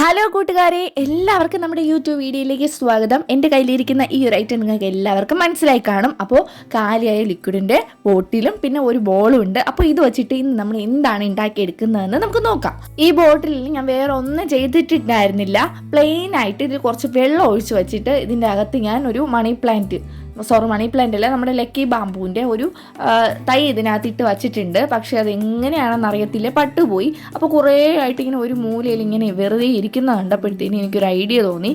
Hello കൂട്ടുകാരെ എല്ലാവർക്കും നമ്മുടെ യൂട്യൂബ് വീഡിയോയിലേക്ക് സ്വാഗതം. എന്റെ കയ്യിലിരിക്കുന്ന ഈ ഒരു ഐറ്റം നിങ്ങൾക്ക് എല്ലാവർക്കും മനസ്സിലായി കാണും. അപ്പോൾ കാലിയായ ലിക്വിഡിന്റെ ബോട്ടിലും പിന്നെ ഒരു ബോളും ഉണ്ട്. അപ്പോൾ ഇത് വെച്ചിട്ട് ഇന്ന് നമ്മൾ എന്താണ് ഉണ്ടാക്കി എടുക്കുന്നതെന്ന് നമുക്ക് നോക്കാം. ഈ ബോട്ടിലിൽ ഞാൻ വേറെ ഒന്നും ചെയ്തിട്ടുണ്ടായിരുന്നില്ല പ്ലെയിൻ ആയിട്ട് ഇതിൽ കുറച്ച് വെള്ളം ഒഴിച്ച് വെച്ചിട്ട് ഇതിന്റെ അകത്ത് ഞാൻ ഒരു മണി പ്ലാന്റ് സോറി മണി പ്ലാന്റിൽ നമ്മുടെ ലക്കി ബാമ്പുവിന്റെ ഒരു തൈ ഇതിനകത്ത് ഇട്ട് വച്ചിട്ടുണ്ട്. പക്ഷേ അത് എങ്ങനെയാണെന്ന് അറിയത്തില്ല പട്ടുപോയി. അപ്പോൾ കുറേ ആയിട്ട് ഇങ്ങനെ ഒരു മൂലയിൽ ഇങ്ങനെ വെറുതെ ഇരിക്കുന്ന കണ്ടപ്പോഴത്തേന് എനിക്കൊരു ഐഡിയ തോന്നി.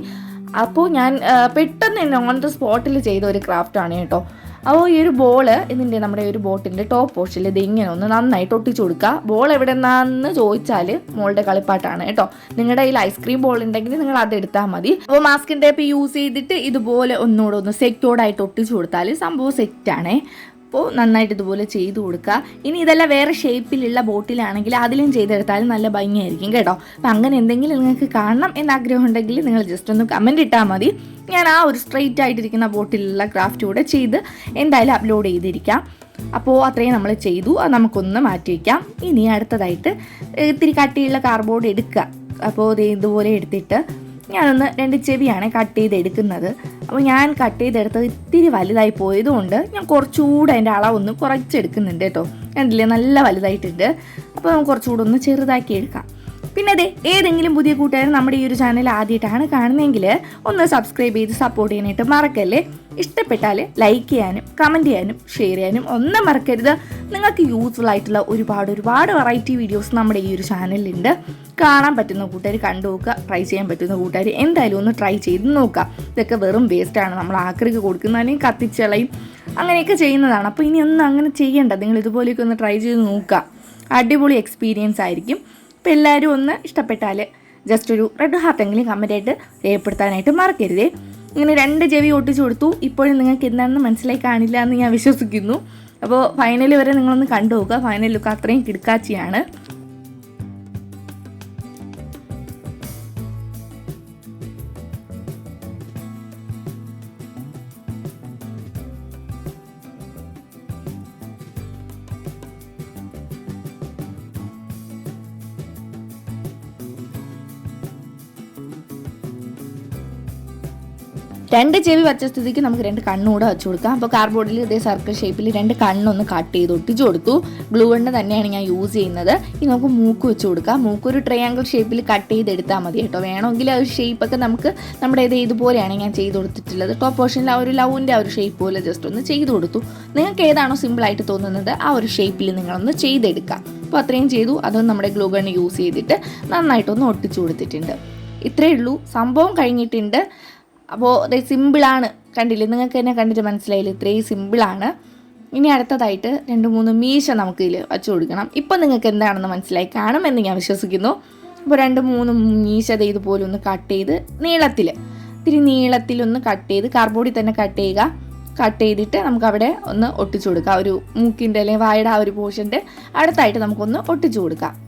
അപ്പോൾ ഞാൻ പെട്ടെന്ന് തന്നെ ഓൺ ദ സ്പോട്ടിൽ ചെയ്ത ഒരു ക്രാഫ്റ്റാണ് കേട്ടോ. അപ്പോൾ ഈ ഒരു ബോൾ ഇതിന്റെ നമ്മുടെ ഒരു ബോട്ടിന്റെ ടോപ്പ് പോർഷനിൽ ഇത് ഇങ്ങനെ ഒന്ന് നന്നായിട്ട് ഒട്ടിച്ചു കൊടുക്കുക ബോൾ എവിടെ നിന്നാന്ന് ചോദിച്ചാൽ മോളുടെ കളിപ്പാട്ടാണ് കേട്ടോ. നിങ്ങളുടെ കയ്യിൽ ഐസ്ക്രീം ബോൾ ഉണ്ടെങ്കിൽ നിങ്ങൾ അത് എടുത്താൽ മതി. അപ്പോൾ മാസ്കിൻ ടേപ്പ് യൂസ് ചെയ്തിട്ട് ഇതുപോലെ ഒന്നുകൂടെ ഒന്ന് സെക്യൂർഡായിട്ട് ഒട്ടിച്ചു കൊടുത്താൽ സംഭവം സെറ്റാണേ അപ്പോൾ നന്നായിട്ട് ഇതുപോലെ ചെയ്തു കൊടുക്കുക. ഇനി ഇതെല്ലാം വേറെ ഷേപ്പിലുള്ള ബോട്ടിലാണെങ്കിൽ അതിലും ചെയ്തെടുത്താലും നല്ല ഭംഗിയായിരിക്കും കേട്ടോ. അപ്പം അങ്ങനെ എന്തെങ്കിലും നിങ്ങൾക്ക് കാണണം എന്ന് ആഗ്രഹം ഉണ്ടെങ്കിൽ നിങ്ങൾ ജസ്റ്റ് ഒന്ന് കമന്റ് ഇട്ടാൽ മതി. ഞാൻ ആ ഒരു സ്ട്രെയിറ്റ് ആയിട്ടിരിക്കുന്ന ബോട്ടിലുള്ള ക്രാഫ്റ്റ് കൂടെ ചെയ്ത് എന്തായാലും അപ്ലോഡ് ചെയ്തിരിക്കാം. അപ്പോൾ അത്രയും നമ്മൾ ചെയ്തു. അത് നമുക്കൊന്ന് മാറ്റി വയ്ക്കാം ഇനി അടുത്തതായിട്ട് ഇത്തിരി കട്ടിയുള്ള കാർബോർഡ് എടുക്കുക. അപ്പോൾ ഇതേ ഇതുപോലെ എടുത്തിട്ട് ഞാനൊന്ന് രണ്ട് ചെവിയാണ് കട്ട് ചെയ്തെടുക്കുന്നത്. അപ്പോൾ ഞാൻ കട്ട് ചെയ്തെടുത്തത് ഇത്തിരി വലുതായി പോയതുകൊണ്ട് ഞാൻ കുറച്ചുകൂടെ അതിന്റെ അളവൊന്ന് കുറച്ചെടുക്കുന്നുണ്ട് കേട്ടോ. കണ്ടില്ലേ? നല്ല വലുതായിട്ടുണ്ട്. അപ്പോൾ നമുക്ക് കുറച്ചുകൂടെ ഒന്ന് ചെറുതാക്കി എടുക്കാം. പിന്നെ അതെ ഏതെങ്കിലും പുതിയ കൂട്ടുകാർ നമ്മുടെ ഈ ഒരു ചാനൽ ആദ്യമായിട്ടാണ് കാണുന്നതെങ്കിൽ ഒന്ന് സബ്സ്ക്രൈബ് ചെയ്ത് സപ്പോർട്ട് ചെയ്യാനായിട്ട് മറക്കല്ലേ? ഇഷ്ടപ്പെട്ടാൽ ലൈക്ക് ചെയ്യാനും കമന്റ് ചെയ്യാനും ഷെയർ ചെയ്യാനും ഒന്നും മറക്കരുത്. നിങ്ങൾക്ക് യൂസ്ഫുൾ ആയിട്ടുള്ള ഒരുപാട് ഒരുപാട് വെറൈറ്റി വീഡിയോസ് നമ്മുടെ ഈ ഒരു ചാനലിലുണ്ട് കാണാൻ പറ്റുന്ന കൂട്ടുകാർ കണ്ടു നോക്കുക. ട്രൈ ചെയ്യാൻ പറ്റുന്ന കൂട്ടുകാർ എന്തായാലും ഒന്ന് ട്രൈ ചെയ്ത് നോക്കുക. ഇതൊക്കെ വെറും വേസ്റ്റാണ് നമ്മൾ ആക്രിക്ക് കൊടുക്കുന്നതിനെയും കത്തിച്ചളയും. അങ്ങനെയൊക്കെ ചെയ്യുന്നതാണ്. അപ്പോൾ ഇനി ഒന്നും അങ്ങനെ ചെയ്യേണ്ട. നിങ്ങൾ ഇതുപോലെയൊക്കെ ഒന്ന് ട്രൈ ചെയ്ത് നോക്കുക. അടിപൊളി എക്സ്പീരിയൻസ് ആയിരിക്കും. അപ്പോൾ എല്ലാവരും ഒന്ന് ഇഷ്ടപ്പെട്ടാൽ ജസ്റ്റ് ഒരു റെഡ് ഹാർട്ടെങ്കിലും കമന്റായിട്ട് രേഖപ്പെടുത്താനായിട്ട് മറക്കരുതേ. ഇങ്ങനെ രണ്ട് ചെവി ഒട്ടിച്ചു കൊടുത്തു. ഇപ്പോഴും നിങ്ങൾക്ക് എന്താണെന്ന് മനസ്സിലായി കാണില്ല എന്ന് ഞാൻ വിശ്വസിക്കുന്നു. അപ്പോൾ ഫൈനൽ വരെ നിങ്ങളൊന്ന് കണ്ടു നോക്കുക ഫൈനൽ ലുക്ക് അത്രയും കിടക്കാച്ചിയാണ്. രണ്ട് ചെവി വച്ച സ്ഥിതിക്ക് നമുക്ക് രണ്ട് കണ്ണുകൂടെ വെച്ച് കൊടുക്കാം. അപ്പോൾ കാർഡ്ബോർഡിൽ ഇതേ സർക്കിൾ ഷേപ്പിൽ രണ്ട് കണ്ണൊന്ന് കട്ട് ചെയ്ത് ഒട്ടിച്ച് കൊടുത്തു. ഗ്ലൂ കൊണ്ട് തന്നെയാണ് ഞാൻ യൂസ് ചെയ്യുന്നത്. ഇനി നമുക്ക് മൂക്ക് വെച്ച് കൊടുക്കാം. മൂക്ക് ഒരു ട്രയാങ്കിൾ ഷേപ്പിൽ കട്ട് ചെയ്തെടുത്താൽ മതി കേട്ടോ. വേണമെങ്കിൽ ആ ഒരു ഷേപ്പൊക്കെ നമുക്ക് നമ്മുടെ ഇത് ഇതുപോലെയാണ് ഞാൻ ചെയ്ത് കൊടുത്തിട്ടുള്ളത്. ടോപ്പ് പോർഷനിൽ ആ ഒരു ലവിന്റെ ആ ഒരു ഷേപ്പ് പോലെ ജസ്റ്റ് ഒന്ന് ചെയ്ത് കൊടുത്തു. നിങ്ങൾക്ക് ഏതാണോ സിമ്പിളായിട്ട് തോന്നുന്നത് ആ ഒരു ഷേപ്പിൽ നിങ്ങളൊന്ന് ചെയ്തെടുക്കാം. അപ്പോൾ അത്രയും ചെയ്തു. അതും നമ്മുടെ ഗ്ലൂ ഗൺ യൂസ് ചെയ്തിട്ട് നന്നായിട്ടൊന്ന് ഒട്ടിച്ചു കൊടുത്തിട്ടുണ്ട്. ഇത്രയേ ഉള്ളൂ. സംഭവം കഴിഞ്ഞിട്ടുണ്ട്. അപ്പോൾ ഇത് സിമ്പിളാണ്. കണ്ടില്ലേ? നിങ്ങൾക്ക് തന്നെ കണ്ടിട്ട് മനസ്സിലായില്ല? ഇത്രയും സിമ്പിളാണ്. ഇനി അടുത്തതായിട്ട് രണ്ട് മൂന്ന് മീശ നമുക്ക് ഇതിൽ വച്ചു കൊടുക്കണം. ഇപ്പം നിങ്ങൾക്ക് എന്താണെന്ന് മനസ്സിലായി കാണുമെന്ന് ഞാൻ വിശ്വസിക്കുന്നു. അപ്പോൾ രണ്ട് മൂന്ന് മീശ ഇതുപോലെ ഒന്ന് കട്ട് ചെയ്ത് നീളത്തിൽ ഇത്തിരി നീളത്തിലൊന്ന് കട്ട് ചെയ്ത് കാർബോർഡിൽ തന്നെ കട്ട് ചെയ്യുക. കട്ട് ചെയ്തിട്ട് നമുക്ക് അവിടെ ഒന്ന് ഒട്ടിച്ചു കൊടുക്കാം. ഒരു മൂക്കിന്റെ അല്ലെങ്കിൽ വായുടെ ആ ഒരു പോർഷന്റെ അടുത്തായിട്ട് നമുക്കൊന്ന് ഒട്ടിച്ചു കൊടുക്കാം.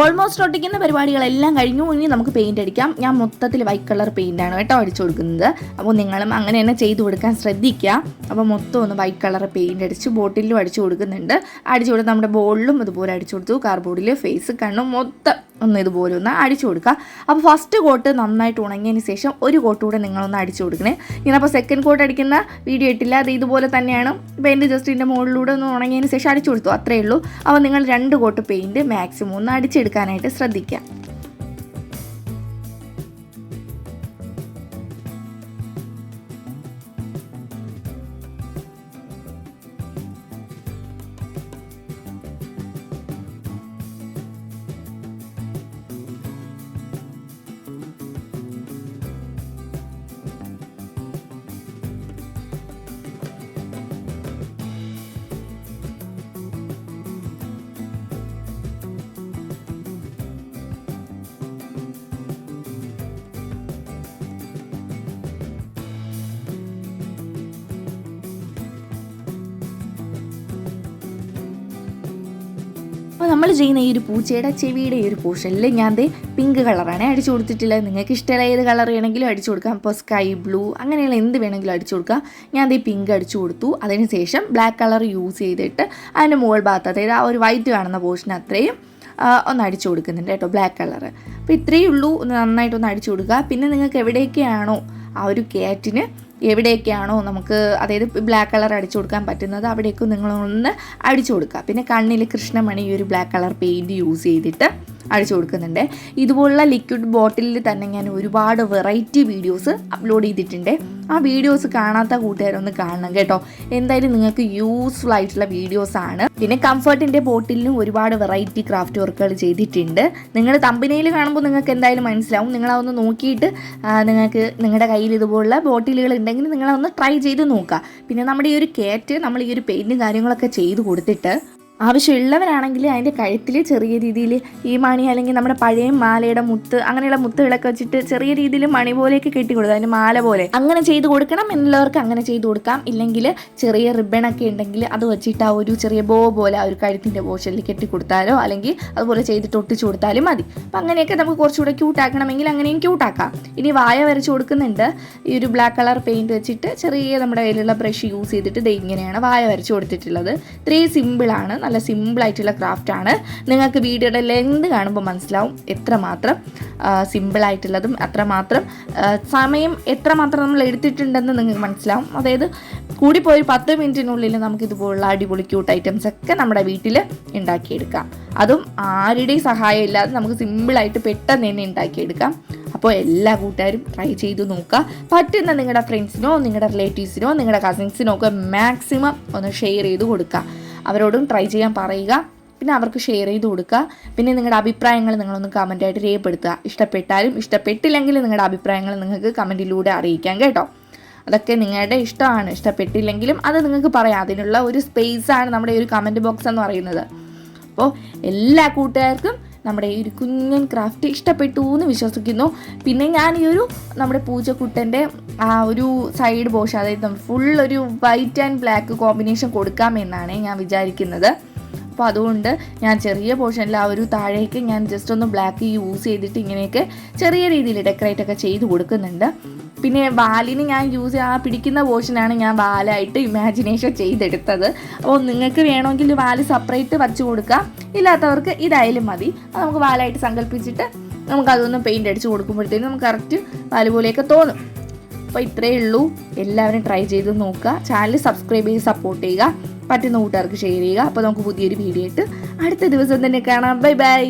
ഓൾമോസ്റ്റ് ഒട്ടിക്കുന്ന പരിപാടികളെല്ലാം കഴിഞ്ഞു. ഇനി നമുക്ക് പെയിന്റ് അടിക്കാം. ഞാൻ മൊത്തത്തിൽ വൈറ്റ് കളർ പെയിന്റ് ആണ് കേട്ടോ അടിച്ചു കൊടുക്കുന്നത്. അപ്പോൾ നിങ്ങളും അങ്ങനെ തന്നെ ചെയ്തു കൊടുക്കാൻ ശ്രദ്ധിക്കുക. അപ്പോൾ മൊത്തം ഒന്ന് വൈറ്റ് കളർ പെയിന്റ് അടിച്ച് ബോട്ടിലും അടിച്ചു കൊടുക്കുന്നുണ്ട്. അടിച്ചു കൊടുത്ത് നമ്മുടെ ബോളിലും അതുപോലെ അടിച്ചു കൊടുത്തു. കാർബോർഡിൽ ഫേസ് കണ്ണും മൊത്തം ഒന്ന് ഇതുപോലെ ഒന്ന് അടിച്ചു കൊടുക്കുക. അപ്പോൾ ഫസ്റ്റ് കോട്ട് നന്നായിട്ട് ഉണങ്ങിയതിന് ശേഷം ഒരു കോട്ട് കൂടെ നിങ്ങളൊന്ന് അടിച്ചു കൊടുക്കണേ. ഞാനപ്പോൾ സെക്കൻഡ് കോട്ട് അടിക്കുന്ന വീഡിയോ ഇട്ടില്ല. അത് ഇതുപോലെ തന്നെയാണ്. പെയിന്റ് ജസ്റ്റ് ഇതിന്റെ മുകളിലൂടെ ഒന്ന് ഉണങ്ങിയതിന് ശേഷം അടിച്ചു കൊടുത്തു. അത്രയേ ഉള്ളൂ. അപ്പോൾ നിങ്ങൾ രണ്ട് കോട്ട് പെയിന്റ് മാക്സിമം ഒന്ന് അടിച്ചെടുക്കാനായിട്ട് ശ്രദ്ധിക്കുക. അപ്പോൾ നമ്മൾ ചെയ്യുന്ന ഈ ഒരു പൂച്ചയുടെ ചെവിയുടെ ഈ ഒരു പോർഷനിൽ ഞാൻ അത് പിങ്ക് കളറാണ് അടിച്ചു കൊടുത്തിട്ടുള്ളത്. നിങ്ങൾക്ക് ഇഷ്ടമുള്ള ഏത് കളർ വേണമെങ്കിലും അടിച്ചു കൊടുക്കാം. അപ്പോൾ സ്കൈ ബ്ലൂ അങ്ങനെയുള്ള എന്ത് വേണമെങ്കിലും അടിച്ചു കൊടുക്കാം. ഞാൻ അത് പിങ്ക് അടിച്ചു കൊടുത്തു. അതിനുശേഷം ബ്ലാക്ക് കളർ യൂസ് ചെയ്തിട്ട് അതിന്റെ മുകൾ ഭാഗത്ത് അതായത് ആ ഒരു വൈറ്റ് കാണുന്ന പോർഷൻ അത്രയും ഒന്ന് അടിച്ചു കൊടുക്കുന്നുണ്ട് കേട്ടോ ബ്ലാക്ക് കളർ അപ്പോൾ ഇത്രയേ ഉള്ളൂ. ഒന്ന് നന്നായിട്ടൊന്ന് അടിച്ചു കൊടുക്കുക. പിന്നെ നിങ്ങൾക്ക് എവിടെയൊക്കെയാണോ ആ ഒരു കാറ്റിന് എവിടെയൊക്കെയാണോ നമുക്ക് അതായത് ബ്ലാക്ക് കളർ അടിച്ചു കൊടുക്കാൻ പറ്റുന്നത് അവിടേക്ക് നിങ്ങളൊന്ന് അടിച്ചു കൊടുക്കുക. പിന്നെ കണ്ണിൽ കൃഷ്ണമണി ഈ ഒരു ബ്ലാക്ക് കളർ പെയിന്റ് യൂസ് ചെയ്തിട്ട് അടിച്ചു കൊടുക്കുന്നുണ്ട്. ഇതുപോലുള്ള ലിക്വിഡ് ബോട്ടിലിൽ തന്നെ ഞാൻ ഒരുപാട് വെറൈറ്റി വീഡിയോസ് അപ്ലോഡ് ചെയ്തിട്ടുണ്ട്. ആ വീഡിയോസ് കാണാത്ത കൂട്ടുകാരൊന്ന് കാണണം കേട്ടോ. എന്തായാലും നിങ്ങൾക്ക് യൂസ്ഫുൾ ആയിട്ടുള്ള വീഡിയോസ് ആണ്. പിന്നെ കംഫർട്ടിന്റെ ബോട്ടിലിനും ഒരുപാട് വെറൈറ്റി ക്രാഫ്റ്റ് വർക്കുകൾ ചെയ്തിട്ടുണ്ട്. നിങ്ങൾ തമ്പനയിൽ കാണുമ്പോൾ നിങ്ങൾക്ക് എന്തായാലും മനസ്സിലാവും. നിങ്ങളതൊന്ന് നോക്കിയിട്ട് നിങ്ങൾക്ക് നിങ്ങളുടെ കയ്യിൽ ഇതുപോലുള്ള ബോട്ടിലുകൾ ഉണ്ടെങ്കിൽ നിങ്ങളതൊന്ന് ട്രൈ ചെയ്ത് നോക്കുക. പിന്നെ നമ്മുടെ ഈ ഒരു കേറ്റ് നമ്മൾ ഈ ഒരു പെയിന്റും കാര്യങ്ങളൊക്കെ ചെയ്ത് കൊടുത്തിട്ട് ആവശ്യമുള്ളവരാണെങ്കിൽ അതിന്റെ കഴുത്തിൽ ചെറിയ രീതിയിൽ ഈ മണി അല്ലെങ്കിൽ നമ്മുടെ പഴയ മാലയുടെ മുത്ത് അങ്ങനെയുള്ള മുത്തുകളൊക്കെ വെച്ചിട്ട് ചെറിയ രീതിയിൽ മണി പോലെയൊക്കെ കെട്ടി കൊടുക്കുക അതിന്റെ മാല പോലെ. അങ്ങനെ ചെയ്ത് കൊടുക്കണം എന്നുള്ളവർക്ക് അങ്ങനെ ചെയ്ത് കൊടുക്കാം. ഇല്ലെങ്കിൽ ചെറിയ റിബണൊക്കെ ഉണ്ടെങ്കിൽ അത് വെച്ചിട്ട് ആ ഒരു ചെറിയ ബോ പോലെ ആ ഒരു കഴുത്തിന്റെ പോഷനിൽ കെട്ടി കൊടുത്താലോ അല്ലെങ്കിൽ അതുപോലെ ചെയ്തിട്ട് ഒട്ടിച്ചു കൊടുത്താലും മതി. അപ്പം അങ്ങനെയൊക്കെ നമുക്ക് കുറച്ചുകൂടെ ക്യൂട്ടാക്കണമെങ്കിൽ അങ്ങനെയും ക്യൂട്ടാക്കാം ഇനി വായ വരച്ച് കൊടുക്കുന്നുണ്ട്. ഈ ഒരു ബ്ലാക്ക് കളർ പെയിന്റ് വെച്ചിട്ട് ചെറിയ നമ്മുടെ കയ്യിലുള്ള ബ്രഷ് യൂസ് ചെയ്തിട്ട് ദേ ഇങ്ങനെയാണ് വായ വരച്ച് കൊടുത്തിട്ടുള്ളത്. ഇത്രയും സിമ്പിളാണ് നല്ല സിമ്പിളായിട്ടുള്ള ആണ്. നിങ്ങൾക്ക് വീഡിയോയുടെ ലെങ്ത് കാണുമ്പോൾ മനസ്സിലാവും എത്രമാത്രം സിമ്പിളായിട്ടുള്ളതും അത്രമാത്രം സമയം എത്രമാത്രം നമ്മൾ എടുത്തിട്ടുണ്ടെന്ന് നിങ്ങൾക്ക് മനസ്സിലാവും. അതായത് കൂടിപ്പോയി പത്ത് മിനിറ്റിനുള്ളിൽ നമുക്ക് ഇതുപോലുള്ള അടിപൊളി ക്യൂട്ട് ഐറ്റംസ് ഒക്കെ നമ്മുടെ വീട്ടിൽ ഉണ്ടാക്കിയെടുക്കാം. അതും ആരുടെയും സഹായം ഇല്ലാതെ നമുക്ക് സിമ്പിളായിട്ട് പെട്ടെന്ന് തന്നെ ഉണ്ടാക്കിയെടുക്കാം. അപ്പോൾ എല്ലാ കൂട്ടുകാരും ട്രൈ ചെയ്ത് നോക്കുക. പറ്റുന്ന നിങ്ങളുടെ ഫ്രണ്ട്സിനോ നിങ്ങളുടെ റിലേറ്റീവ്സിനോ നിങ്ങളുടെ കസിൻസിനോ ഒക്കെ മാക്സിമം ഒന്ന് ഷെയർ ചെയ്ത് കൊടുക്കുക. അവരോടും ട്രൈ ചെയ്യാൻ പറയുക. പിന്നെ അവർക്ക് ഷെയർ ചെയ്ത് കൊടുക്കുക. പിന്നെ നിങ്ങളുടെ അഭിപ്രായങ്ങൾ നിങ്ങളൊന്ന് കമന്റായിട്ട് രേഖപ്പെടുത്തുക. ഇഷ്ടപ്പെട്ടാലും ഇഷ്ടപ്പെട്ടില്ലെങ്കിലും നിങ്ങളുടെ അഭിപ്രായങ്ങൾ നിങ്ങൾക്ക് കമന്റിലൂടെ അറിയിക്കാം കേട്ടോ. അതൊക്കെ നിങ്ങളുടെ ഇഷ്ടമാണ്. ഇഷ്ടപ്പെട്ടില്ലെങ്കിലും അത് നിങ്ങൾക്ക് പറയാം. അതിനുള്ള ഒരു സ്പേസാണ് നമ്മുടെ ഒരു കമന്റ് ബോക്സ് എന്ന് പറയുന്നത്. അപ്പോൾ എല്ലാ കൂട്ടുകാർക്കും നമ്മുടെ ഈ ഒരു കുഞ്ഞൻ ക്രാഫ്റ്റ് ഇഷ്ടപ്പെട്ടു എന്ന് വിശ്വസിക്കുന്നു. പിന്നെ ഞാൻ ഈ ഒരു നമ്മുടെ പൂജക്കുട്ടന്റെ ആ ഒരു സൈഡ് പോഷൻ അതായത് ഫുൾ ഒരു വൈറ്റ് ആൻഡ് ബ്ലാക്ക് കോമ്പിനേഷൻ കൊടുക്കാമെന്നാണ് ഞാൻ വിചാരിക്കുന്നത്. അപ്പോൾ അതുകൊണ്ട് ഞാൻ ചെറിയ പോർഷനിൽ ആ ഒരു താഴേക്ക് ഞാൻ ജസ്റ്റ് ഒന്ന് ബ്ലാക്ക് യൂസ് ചെയ്തിട്ട് ഇങ്ങനെയൊക്കെ ചെറിയ രീതിയിൽ ഡെക്കറേറ്റ് ഒക്കെ ചെയ്ത് കൊടുക്കുന്നുണ്ട്. പിന്നെ വാലിന് ഞാൻ യൂസ് ആ പിടിക്കുന്ന പോർഷനാണ് ഞാൻ വാലായിട്ട് ഇമാജിനേഷൻ ചെയ്തെടുത്തത്. അപ്പോൾ നിങ്ങൾക്ക് വേണമെങ്കിൽ വാൽ സെപ്പറേറ്റ് വച്ചു കൊടുക്കാം. ഇല്ലാത്തവർക്ക് ഇതായാലും മതി. അത് നമുക്ക് വാലായിട്ട് സങ്കല്പിച്ചിട്ട് നമുക്ക് അതൊന്ന് പെയിന്റ് അടിച്ച് കൊടുക്കുമ്പോഴത്തേക്കും നമുക്ക് കറക്റ്റ് വാൽ പോലെയൊക്കെ തോന്നും. അപ്പോൾ ഇത്രയേ ഉള്ളൂ. എല്ലാവരും ട്രൈ ചെയ്ത് നോക്കുക. ചാനൽ സബ്സ്ക്രൈബ് ചെയ്ത് സപ്പോർട്ട് ചെയ്യുക. പറ്റുന്ന കൂട്ടുകാർക്ക് ഷെയർ ചെയ്യുക. അപ്പോൾ നമുക്ക് പുതിയൊരു വീഡിയോ ആയിട്ട് അടുത്ത ദിവസം തന്നെ കാണാം. Bye bye